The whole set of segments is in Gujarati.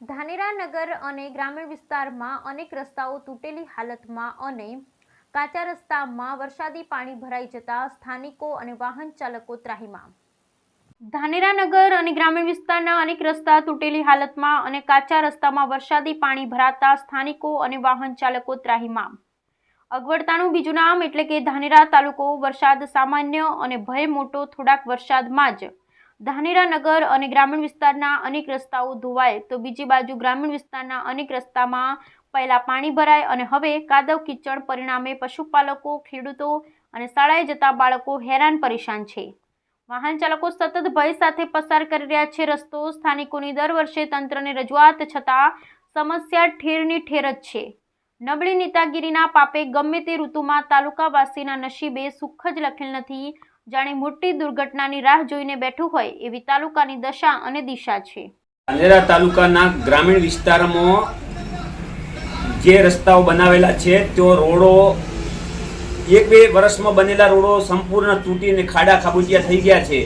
ધાનેરા નગર અને ગ્રામીણ વિસ્તારમાં અનેક રસ્તાઓ તૂટેલી હાલતમાં અને કાચા રસ્તામાં વરસાદી પાણી ભરાઈ જતા સ્થાનિકો અને વાહન ચાલકો ત્રાહીમાં ધાનેરાનગર અને ગ્રામીણ વિસ્તારના અનેક રસ્તા તૂટેલી હાલતમાં અને કાચા રસ્તામાં વરસાદી પાણી ભરાતા સ્થાનિકો અને વાહન ચાલકો ત્રાહીમાં અગવડતાનું બીજું નામ એટલે કે ધાનેરા તાલુકો વરસાદ સામાન્ય અને ભય મોટો થોડાક વરસાદમાં જ ધાનેરા નગર અને ગ્રામીણ વિસ્તારના અનેક રસ્તાઓ ધોવાય તો બીજી બાજુ ગ્રામીણ વિસ્તારના અનેક રસ્તામાં પહેલા પાણી ભરાય અને હવે કાદવ કીચડ પરિણામે પશુપાલકો, ખેડૂતો અને શાળાએ જતા બાળકો હેરાન પરેશાન છે. વાહન ચાલકો સતત ભય સાથે પસાર કરી રહ્યા છે. રસ્તો સ્થાનિકોની દર વર્ષે તંત્રને રજૂઆત છતાં સમસ્યા ઠેરની ઠેર જ છે. નબળી નેતાગીરીના પાપે ગમે તે ઋતુમાં તાલુકાવાસીના નસીબે સુખ જ લખેલ નથી. જાણે મોટી દુર્ઘટનાની રાહ જોઈને બેઠું હોય એવી તાલુકાની દશા અને દિશા છે. ધાનેરા તાલુકાના ગ્રામીણ વિસ્તારમાં જે રસ્તાઓ બનાવેલા છે, તે રોડો એક બે વર્ષમાં બનેલા રોડો સંપૂર્ણ તૂટીને ખાડા ખાબોચિયા થઈ ગયા છે.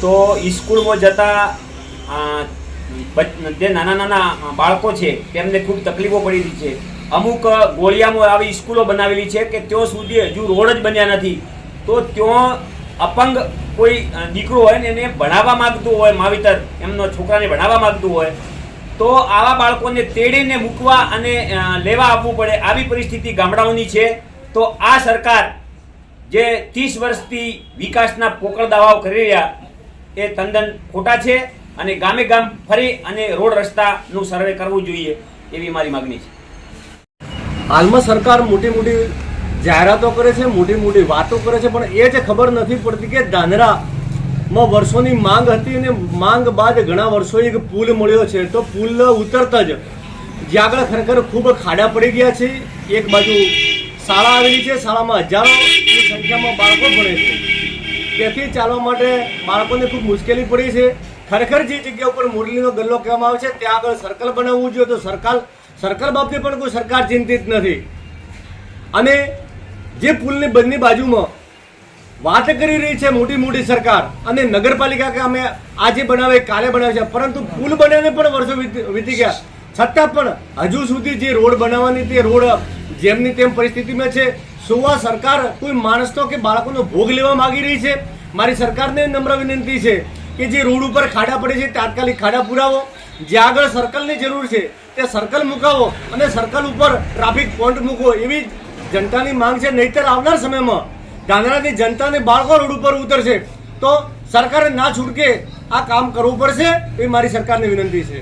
તો સ્કૂલમાં જતા જે નાના નાના બાળકો છે, તેમને ખૂબ તકલીફો પડી રહી છે. અમુક ગોળિયામાં આવી સ્કૂલો બનાવેલી છે કે ત્યાં સુધી હજુ રોડ જ બન્યા નથી. તો ત્યાં અપંગ કોઈ દીકરો હોય ને એને ભણાવવા માંગતું હોય, માવિતર, એમનો છોકરાને ભણાવવા માંગતું હોય, તો આવા બાળકોને તેડીને મૂકવા અને લેવા આવવું પડે આવી પરિસ્થિતિ ગામડાઓની છે. તો આ સરકાર જે ત્રીસ વર્ષથી વિકાસના પોકળ દાવાઓ કરી રહ્યા, એ તદ્દન ખોટા છે અને ગામે ગામ ફરી અને રોડ રસ્તાનું સર્વે કરવું જોઈએ એવી મારી માગણી છે. હાલમાં સરકાર મોટી મોટી જાહેરાતો કરે છે, મોટી મોટી વાતો કરે છે, પણ એ જ ખબર નથી પડતી કે ધાનેરામાં વર્ષોની માંગ હતી અને માંગ બાદ ઘણા વર્ષો એક પુલ મળ્યો છે. તો પુલ ઉતરતા જ જ્યાં આગળ ખરેખર ખૂબ ખાડા પડી ગયા છે. એક બાજુ શાળા આવેલી છે, શાળામાં હજારોની સંખ્યામાં બાળકો ભણે છે. તેથી ચાલવા માટે બાળકોને ખૂબ મુશ્કેલી પડી છે. ખરેખર જે જગ્યા ઉપર મુરલીનો ગલ્લો કહેવામાં આવે છે, ત્યાં આગળ સર્કલ બનાવવું જોઈએ તો સર્કલ સર્કલ બાબતે પણ કોઈ સરકાર ચિંતિત નથી. અને જે પુલની બંને બાજુમાં વાત કરી રહી છે મોટી મોટી સરકાર અને નગરપાલિકા કે અમે આજે બનાવે કાલે બનાવે છે. પરંતુ પુલ બન્યાને પણ વર્ષો વીતી ગયા. છતાં પણ હજુ સુધી જે રોડ બનાવવાની તે રોડ જેમની તેમ પરિસ્થિતિમાં છે, સુવા સરકાર કોઈ માણસનો કે બાળકોનો ભોગ લેવા માંગી રહી છે? મારી સરકારને નમ્ર વિનંતી છે કે જે રોડ ઉપર ખાડા પડે છે, તાત્કાલિક ખાડા પુરાવો. જ્યાં આગળ સર્કલની જરૂર છે, તે સર્કલ મુકાવો અને સર્કલ ઉપર ટ્રાફિક પોઈન્ટ મૂકો એવી જનતાની માંગ છે, નહીતર આવનાર સમયમાં ગાંધીની જનતાને બાળકો રોડ ઉપર ઉતરશે. તો સરકારે ના છૂટકે આ કામ કરવું પડશે, એ મારી સરકારને વિનંતી છે.